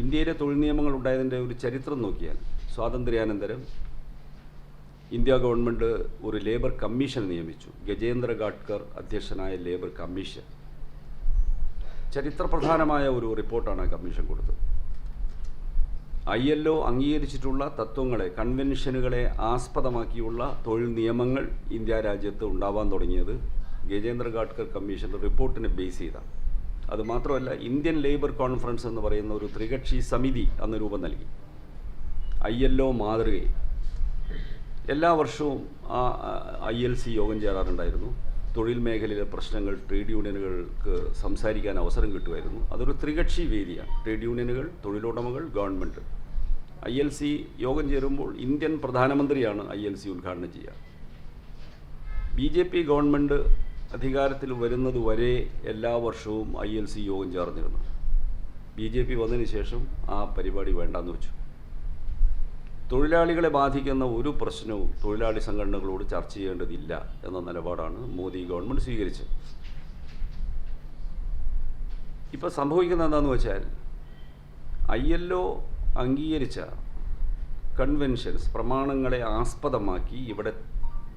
ഇന്ത്യയിലെ തൊഴിൽ നിയമങ്ങൾ ഉണ്ടായതിന്റെ ഒരു ചരിത്രം നോക്കിയാൽ സ്വാതന്ത്ര്യാനന്തരം ഇന്ത്യ ഗവൺമെന്റ് ഒരു ലേബർ കമ്മീഷൻ നിയമിച്ചു. ഗജേന്ദ്ര ഗാഡ്കർ അധ്യക്ഷനായ ലേബർ കമ്മീഷൻ. ചരിത്രപ്രധാനമായ ഒരു റിപ്പോർട്ടാണ് ആ കമ്മീഷൻ കൊടുത്തത്. ഐ എൽ ഒ അംഗീകരിച്ചിട്ടുള്ള തത്വങ്ങളെ കൺവെൻഷനുകളെ ആസ്പദമാക്കിയുള്ള തൊഴിൽ നിയമങ്ങൾ ഇന്ത്യ രാജ്യത്ത് ഉണ്ടാവാൻ തുടങ്ങിയത് ഗജേന്ദ്ര ഗാഡ്കർ കമ്മീഷന്റെ റിപ്പോർട്ടിനെ ബേസ് ചെയ്താണ്. അതുമാത്രമല്ല ഇന്ത്യൻ ലേബർ കോൺഫറൻസ് എന്ന് പറയുന്ന ഒരു ത്രികക്ഷി സമിതി അന്ന് രൂപം നൽകി. ഐ എൽ ഒ മാതൃകയിൽ. എല്ലാ വർഷവും ആ ഐ എൽ സി യോഗം ചേരാറുണ്ടായിരുന്നു. തൊഴിൽ മേഖലയിലെ പ്രശ്നങ്ങൾ ട്രേഡ് യൂണിയനുകൾക്ക് സംസാരിക്കാൻ അവസരം കിട്ടുമായിരുന്നു. അതൊരു ത്രികക്ഷി വേദിയാണ്. ട്രേഡ് യൂണിയനുകൾ തൊഴിലുടമകൾ ഗവൺമെന്റ്. ഐ എൽ സി യോഗം ചേരുമ്പോൾ ഇന്ത്യൻ പ്രധാനമന്ത്രിയാണ് ഐ എൽ സി ഉദ്ഘാടനം ചെയ്യുക. ബി ജെ പി ഗവൺമെന്റ് അധികാരത്തിൽ വരുന്നത് വരെ എല്ലാ വർഷവും ഐ എൽ സി യോഗം ചേർന്നിരുന്നു. ബി ജെ പി വന്നതിന് ശേഷം ആ പരിപാടി വേണ്ടാന്ന് വെച്ചു. തൊഴിലാളികളെ ബാധിക്കുന്ന ഒരു പ്രശ്നവും തൊഴിലാളി സംഘടനകളോട് ചർച്ച ചെയ്യേണ്ടതില്ല എന്ന നിലപാടാണ് മോദി ഗവൺമെന്റ് സ്വീകരിച്ചത്. ഇപ്പോൾ സംഭവിക്കുന്നത് എന്താണെന്ന് വെച്ചാൽ ഐ എൽ ഒ അംഗീകരിച്ച കൺവെൻഷൻസ് പ്രമാണങ്ങളെ ആസ്പദമാക്കി ഇവിടെ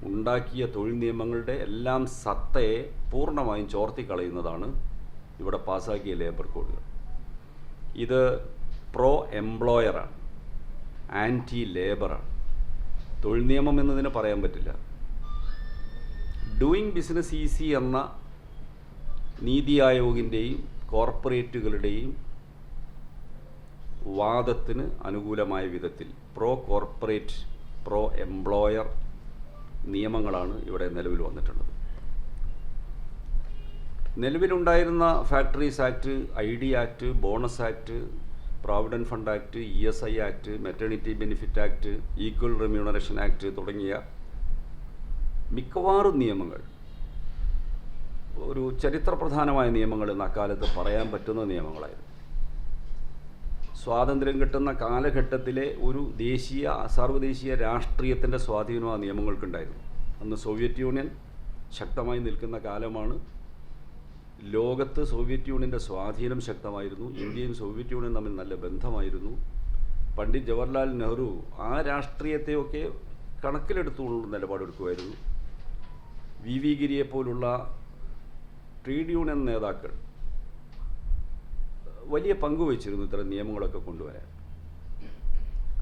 ഉണ്ടാക്കിയ തൊഴിൽ നിയമങ്ങളുടെ എല്ലാം സത്തയെ പൂർണമായും ചോർത്തിക്കളയുന്നതാണ് ഇവിടെ പാസ്സാക്കിയ ലേബർ കോഡുകൾ ഇത് പ്രോ എംപ്ലോയറാണ് ആന്റി ലേബറാണ് തൊഴിൽ നിയമം എന്നതിന് പറയാൻ പറ്റില്ല. ഡൂയിങ് ബിസിനസ് ഈസി എന്ന നീതി ആയോഗിന്റെയും കോർപ്പറേറ്റുകളുടെയും വാദത്തിന് അനുകൂലമായ വിധത്തിൽ പ്രോ കോർപ്പറേറ്റ് പ്രോ എംപ്ലോയർ നിയമങ്ങളാണ് ഇവിടെ നിലവിൽ വന്നിട്ടുള്ളത്. നിലവിലുണ്ടായിരുന്ന factories act I D act bonus act provident fund act E S I act maternity benefit act equal remuneration act തുടങ്ങിയ മിക്കവാറും നിയമങ്ങൾ ഒരു ചരിത്രപ്രധാനമായ നിയമങ്ങൾ ഇന്ന് അക്കാലത്ത് പറയാൻ പറ്റുന്ന നിയമങ്ങളായിരുന്നു. സ്വാതന്ത്ര്യം കിട്ടുന്ന കാലഘട്ടത്തിലെ ഒരു ദേശീയ സാർവദേശീയ രാഷ്ട്രീയത്തിന്റെ സ്വാധീനം ആ നിയമങ്ങൾക്കുണ്ടായിരുന്നു. അന്ന് സോവിയറ്റ് യൂണിയൻ ശക്തമായി നിൽക്കുന്ന കാലമാണ്. ലോകത്ത് സോവിയറ്റ് യൂണിയന്റെ സ്വാധീനം ശക്തമായിരുന്നു. ഇന്ത്യയും സോവിയറ്റ് യൂണിയൻ തമ്മിൽ നല്ല ബന്ധമായിരുന്നു. പണ്ഡിറ്റ് ജവഹർലാൽ നെഹ്റു ആ രാഷ്ട്രീയത്തെയൊക്കെ കണക്കിലെടുത്തുകൊണ്ടുള്ള നിലപാടെടുക്കുമായിരുന്നു. വി വി ഗിരിയെപ്പോലുള്ള ട്രേഡ് യൂണിയൻ നേതാക്കൾ വലിയ പങ്ക് വഹിച്ചിരുന്നു ഇത്തരം നിയമങ്ങളൊക്കെ കൊണ്ടുവരാൻ.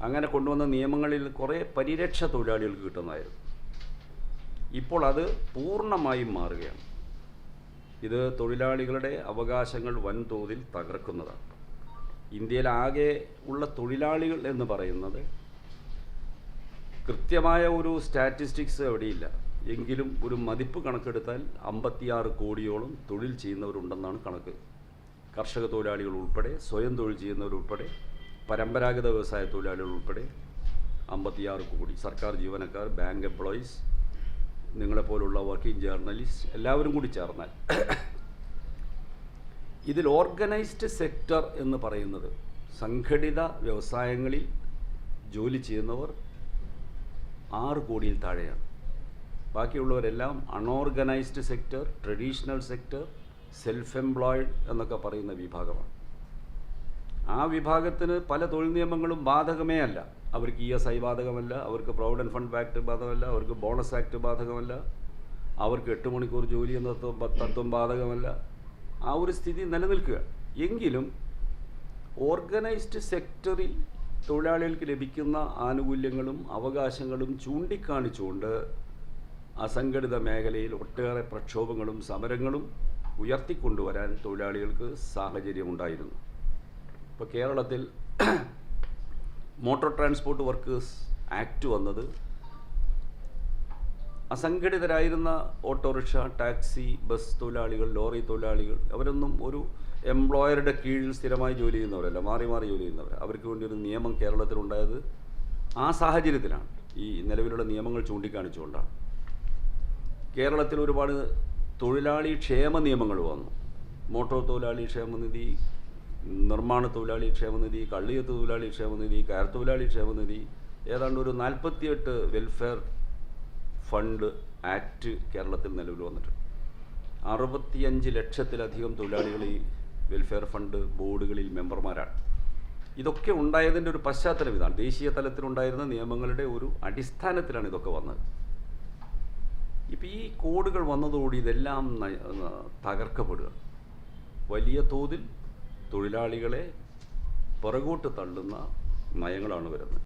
അങ്ങനെ കൊണ്ടുവന്ന നിയമങ്ങളിൽ കുറേ പരിരക്ഷ തൊഴിലാളികൾക്ക് കിട്ടുന്നതായിരുന്നു. ഇപ്പോൾ അത് പൂർണമായും മാറുകയാണ്. ഇത് തൊഴിലാളികളുടെ അവകാശങ്ങൾ വൻതോതിൽ തകർക്കുന്നതാണ്. ഇന്ത്യയിലാകെ ഉള്ള തൊഴിലാളികൾ എന്ന് പറയുന്നത് കൃത്യമായ ഒരു സ്റ്റാറ്റിസ്റ്റിക്സ് എവിടെയില്ല എങ്കിലും ഒരു മതിപ്പ് കണക്കെടുത്താൽ അമ്പത്തിയാറ് കോടിയോളം തൊഴിൽ ചെയ്യുന്നവരുണ്ടെന്നാണ് കണക്ക്. കർഷക തൊഴിലാളികൾ ഉൾപ്പെടെ സ്വയം തൊഴിൽ ചെയ്യുന്നവരുൾപ്പെടെ പരമ്പരാഗത വ്യവസായ തൊഴിലാളികൾ ഉൾപ്പെടെ അമ്പത്തിയാറ് കോടി സർക്കാർ ജീവനക്കാർ ബാങ്ക് എംപ്ലോയീസ് നിങ്ങളെപ്പോലുള്ള വർക്കിംഗ് ജേർണലിസ്റ്റ് എല്ലാവരും കൂടി ചേർന്നാൽ. ഇതിൽ ഓർഗനൈസ്ഡ് സെക്ടർ എന്ന് പറയുന്നത് സംഘടിത വ്യവസായങ്ങളിൽ ജോലി ചെയ്യുന്നവർ ആറ് കോടിയിൽ താഴെയാണ്. ബാക്കിയുള്ളവരെല്ലാം unorganised sector traditional sector self employed എന്നൊക്കെ പറയുന്ന വിഭാഗമാണ്. ആ വിഭാഗത്തിന് പല തൊഴിൽ നിയമങ്ങളും ബാധകമേ അല്ല. അവർക്ക് ഇ എസ് ഐ ബാധകമല്ല അവർക്ക് പ്രൊവിഡന്റ് ഫണ്ട് ആക്ട് ബാധകമല്ല അവർക്ക് ബോണസ് ആക്ട് ബാധകമല്ല അവർക്ക് എട്ട് മണിക്കൂർ ജോലി എന്ന തത്വം ബാധകമല്ല. ആ ഒരു സ്ഥിതി നിലനിൽക്കുക. എങ്കിലും ഓർഗനൈസ്ഡ് സെക്ടറിൽ തൊഴിലാളികൾക്ക് ലഭിക്കുന്ന ആനുകൂല്യങ്ങളും അവകാശങ്ങളും ചൂണ്ടിക്കാണിച്ചുകൊണ്ട് അസംഘടിത മേഖലയിൽ ഒട്ടേറെ പ്രക്ഷോഭങ്ങളും സമരങ്ങളും ഉയർത്തിക്കൊണ്ടുവരാൻ തൊഴിലാളികൾക്ക് സാഹചര്യമുണ്ടായിരുന്നു. ഇപ്പോൾ കേരളത്തിൽ മോട്ടോർ ട്രാൻസ്പോർട്ട് വർക്കേഴ്സ് ആക്ട് വന്നത് അസംഘടിതരായിരുന്ന ഓട്ടോറിക്ഷ ടാക്സി ബസ് തൊഴിലാളികൾ ലോറി തൊഴിലാളികൾ അവരൊന്നും ഒരു എംപ്ലോയറുടെ കീഴിൽ സ്ഥിരമായി ജോലി ചെയ്യുന്നവരല്ല മാറി മാറി ജോലി ചെയ്യുന്നവർ അവർക്ക് വേണ്ടി ഒരു നിയമം കേരളത്തിലുണ്ടായത് ആ സാഹചര്യത്തിലാണ്. ഈ നിലവിലുള്ള നിയമങ്ങൾ ചൂണ്ടിക്കാണിച്ചുകൊണ്ടാണ്. കേരളത്തിൽ ഒരുപാട് തൊഴിലാളി ക്ഷേമ നിയമങ്ങൾ വന്നു. മോട്ടോർ തൊഴിലാളി ക്ഷേമനിധി നിർമ്മാണ തൊഴിലാളി ക്ഷേമനിധി കള്ളിയത്ത് തൊഴിലാളി ക്ഷേമനിധി കയർ തൊഴിലാളി ക്ഷേമനിധി ഏതാണ്ട് ഒരു നാൽപ്പത്തിയെട്ട് വെൽഫെയർ ഫണ്ട് ആക്ട് കേരളത്തിൽ നിലവിൽ വന്നിട്ടുണ്ട്. അറുപത്തിയഞ്ച് ലക്ഷത്തിലധികം തൊഴിലാളികൾ ഈ വെൽഫെയർ ഫണ്ട് ബോർഡുകളിൽ മെമ്പർമാരാണ്. ഇതൊക്കെ ഉണ്ടായതിന്റെ ഒരു പശ്ചാത്തലം ഇതാണ്. ദേശീയ തലത്തിലുണ്ടായിരുന്ന നിയമങ്ങളുടെ ഒരു അടിസ്ഥാനത്തിലാണ് ഇതൊക്കെ വന്നത്. ഇപ്പം ഈ കോഡുകൾ വന്നതോടെ ഇതെല്ലാം തകർക്കപ്പെടുക. വലിയ തോതിൽ തൊഴിലാളികളെ പുറകോട്ട് തള്ളുന്ന നയങ്ങളാണ് വരുന്നത്.